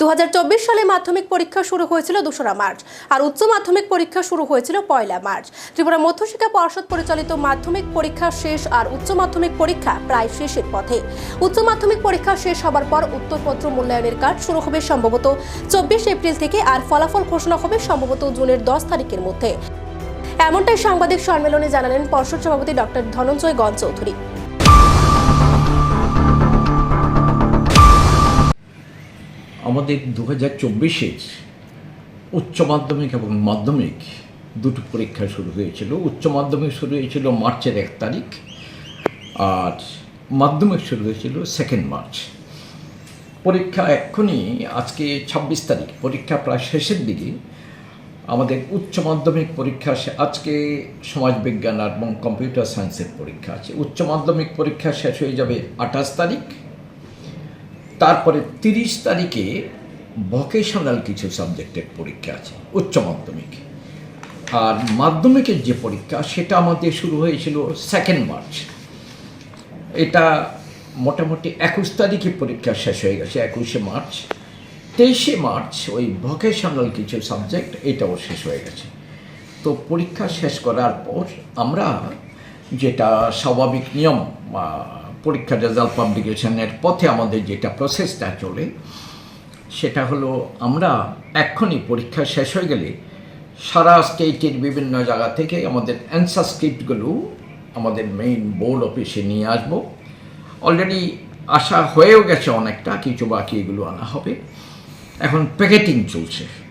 দুহাজার চব্বিশ সালে মাধ্যমিক পরীক্ষা শুরু হয়েছিল দোসরা মার্চ আর উচ্চ মাধ্যমিক পরীক্ষা শুরু হয়েছিল পয়লা মার্চ। ত্রিপুরা মধ্যশিক্ষা পর্ষদ পরিচালিত মাধ্যমিক পরীক্ষা শেষ আর উচ্চ মাধ্যমিক পরীক্ষা প্রায় শেষের পথে। উচ্চ মাধ্যমিক পরীক্ষা শেষ হবার পর উত্তরপত্র মূল্যায়নের কাজ শুরু হবে সম্ভবত চব্বিশ এপ্রিল থেকে আর ফলাফল ঘোষণা হবে সম্ভবত জুনের দশ তারিখের মধ্যে। এমনটাই সাংবাদিক সম্মেলনে জানালেন পর্ষদ সভাপতি ডক্টর ধনঞ্জয় গঞ্জ চৌধুরী আমাদের দু হাজার চব্বিশের উচ্চ মাধ্যমিক এবং মাধ্যমিক দুটো পরীক্ষা শুরু হয়েছিল। উচ্চ মাধ্যমিক শুরু হয়েছিল মার্চের এক তারিখ আর মাধ্যমিক শুরু হয়েছিল সেকেন্ড মার্চ পরীক্ষা এক্ষুনি আজকে ছাব্বিশ তারিখ, পরীক্ষা প্রায় শেষের দিকে। আমাদের উচ্চ মাধ্যমিক পরীক্ষা আজকে সমাজবিজ্ঞান এবং কম্পিউটার সায়েন্সের পরীক্ষা আছে। উচ্চ মাধ্যমিক পরীক্ষা শেষ হয়ে যাবে আঠাশ তারিখ। তারপরে তিরিশ তারিখে ভোকেশনাল কিছু সাবজেক্টের পরীক্ষা আছে, উচ্চ মাধ্যমিক। আর মাধ্যমিকের যে পরীক্ষা, সেটা আমাদের শুরু হয়েছিল সেকেন্ড মার্চ এটা মোটামুটি একুশ তারিখে পরীক্ষা শেষ হয়ে গেছে, একুশে মার্চ তেইশে মার্চ ওই ভোকেশনাল কিছু সাবজেক্ট এটাও শেষ হয়ে গেছে। তো পরীক্ষা শেষ করার পর আমরা যেটা স্বাভাবিক নিয়ম বা পরীক্ষা রেজাল্ট পাবলিকেশনের পথে আমাদের যেটা প্রসেসটা চলে, সেটা হলো আমরা এক্ষুনি পরীক্ষা শেষ হয়ে গেলে সারা স্টেটের বিভিন্ন জায়গা থেকে আমাদের অ্যান্সার স্ক্রিপ্টগুলো আমাদের মেইন বোর্ড অফিসে নিয়ে আসব। অলরেডি আসা হয়েও গেছে অনেকটা, কিছু বাকি এগুলো আনা হবে। এখন প্যাকেটিং চলছে।